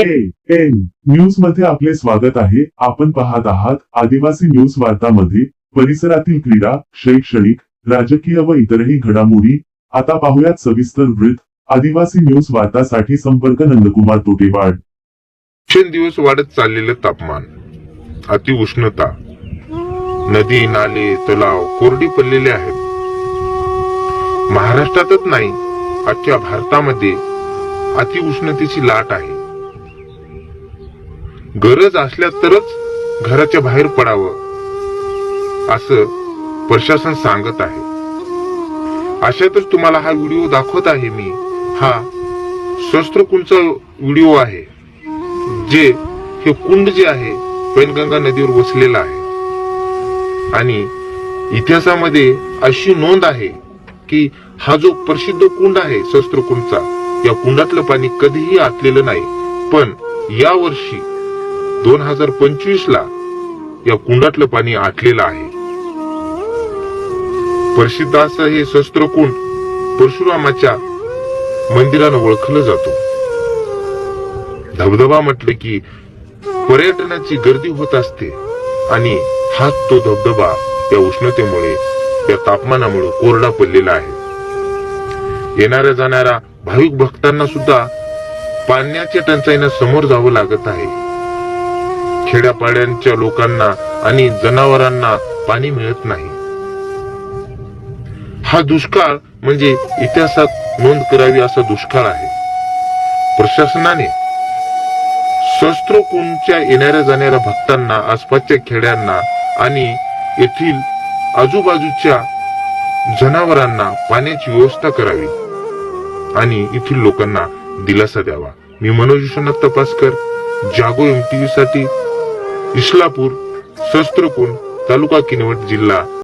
N न्यूजमध्ये आपले स्वागत आहे. आपण पाहत आहात आदिवासी न्यूज वार्तामध्ये. परिसरातील क्रीडा शैक्षणिक राजकीय व इतरही घडामोडी. आता पाहूयात सविस्तर वृत्त. आदिवासी न्यूज वार्तासाठी संपर्क नंदकुमार तोटेवाड. दिवस वाढत चाललेलं तापमान. अतिउष्णता नदी नाले तलाव कोरडी पडलेले आहेत. महाराष्ट्रातच नाही अख्ख्या भारतामध्ये अतिउष्णतेची लाट आहे. गरज असल्या तरच घराच्या बाहेर पडावं. असं प्रशासन सांगत आहे. अशातच तुम्हाला हा व्हिडिओ दाखवत आहे मी. हा शस्त्रकुंडचा व्हिडिओ आहे. जे हे कुंड जे आहे पैनगंगा नदीवर वसलेलं आहे. आणि इतिहासामध्ये अशी नोंद आहे की हा जो प्रसिद्ध कुंड आहे शस्त्रकुंडचा या कुंडातलं पाणी कधीही आटलेलं नाही. पण या वर्षी दोन हजार पंचवीस ला या कुंडातलं पाणी आटलेलं आहे. प्रसिद्ध असं हे शस्त्रकुंड परशुरामाच्या मंदिरानं ओळखलं जातो. धबधबा म्हटलं की पर्यटनाची गर्दी होत असते आणि हाच तो धबधबा या उष्णतेमुळे या तापमानामुळे कोरडा पडलेला आहे. येणाऱ्या जाणाऱ्या भाविक भक्तांना सुद्धा पाण्याच्या टंचाईनं समोर जावं लागत आहे. खेड्यापाड्यांच्या लोकांना आणि जनावरांना पाणी मिळत नाही. हा दुष्काळ म्हणजे इतिहासात नोंद करावी असा दुष्काळ आहे. प्रशासनाने शस्त्रकुंडच्या येणाऱ्या जाणाऱ्या भक्तांना आसपासच्या खेड्यांना आणि येथील आजूबाजूच्या जनावरांना पाण्याची व्यवस्था करावी आणि येथील लोकांना दिलासा द्यावा. मी मनोज विश्वनाथ तपासकर जागो एमटीव्ही साठी इस्लापूर शस्त्रकुल तालुका किनवट जिल्हा.